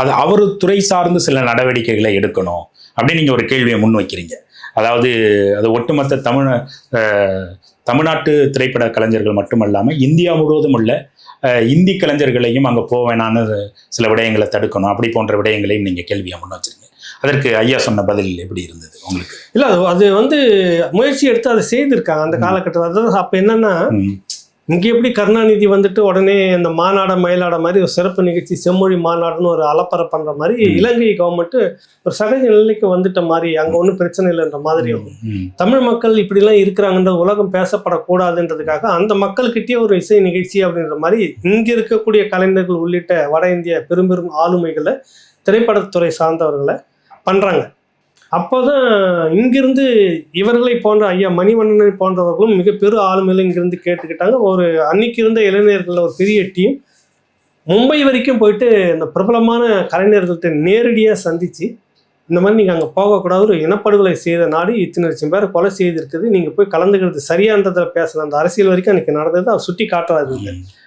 அது அவர் துறை சார்ந்து சில நடவடிக்கைகளை எடுக்கணும் அப்படின்னு நீங்கள் ஒரு கேள்வியை முன் வைக்கிறீங்க. அதாவது அது ஒட்டுமொத்த தமிழ் தமிழ்நாட்டு திரைப்பட கலைஞர்கள் மட்டுமல்லாமல் இந்தியா முழுவதும் உள்ள இந்தி கலைஞர்களையும் அங்கே போவேனான்னு சில விடயங்களை தடுக்கணும். அப்படி போன்ற விடயங்களையும் நீங்கள் கேள்வியாக முன் வச்சிருங்க. அதற்கு ஐயா சொன்ன பதில் எப்படி இருந்தது உங்களுக்கு? இல்ல அது அது வந்து முயற்சி எடுத்து அதை செய்திருக்காங்க அந்த காலகட்டத்தில். அதாவது அப்ப என்னன்னா இங்க எப்படி கருணாநிதி வந்துட்டு உடனே இந்த மாநாட மயிலாட மாதிரி ஒரு சிறப்பு நிகழ்ச்சி செம்மொழி மாநாடுன்னு ஒரு அலப்பறை பண்ற மாதிரி. இலங்கை கவர்மெண்ட் ஒரு சகஜ நிலைக்கு வந்துட்ட மாதிரி அங்க ஒன்றும் பிரச்சனை இல்லைன்ற மாதிரி ம், தமிழ் மக்கள் இப்படிலாம் இருக்கிறாங்கன்ற உலகம் பேசப்படக்கூடாதுன்றதுக்காக அந்த மக்கள்கிட்டயே ஒரு இசை நிகழ்ச்சி அப்படின்ற மாதிரி இங்க இருக்கக்கூடிய கலைஞர்கள் உள்ளிட்ட வட இந்திய பெரும் பெரும் ஆளுமைகளை திரைப்படத்துறை சார்ந்தவர்களை அப்போ தான் இங்கிருந்து இவர்களை போன்ற ஐயா மணிவண்ணனை போன்றவர்களும் மிக பெரு ஆளுமையில் இங்கிருந்து கேட்டுக்கிட்டாங்க. ஒரு அன்னைக்கு இருந்த இளைஞர்கள் ஒரு பெரிய டீம். மும்பை வரைக்கும் போயிட்டு இந்த பிரபலமான கலைஞர்கள்ட்ட நேரடியாக சந்தித்து இந்த மாதிரி நீங்கள் அங்கே போகக்கூடாது ஒரு இனப்படுகொலை செய்த நாடு இத்தனை லட்சம் பேர் கொலை செய்திருக்குது நீங்கள் போய் கலந்துக்கிறது சரியான்றதில் பேசலாம் அந்த அரசியல் வரைக்கும் அன்றைக்கி நடந்தது அவர் சுட்டி காட்டுறாரு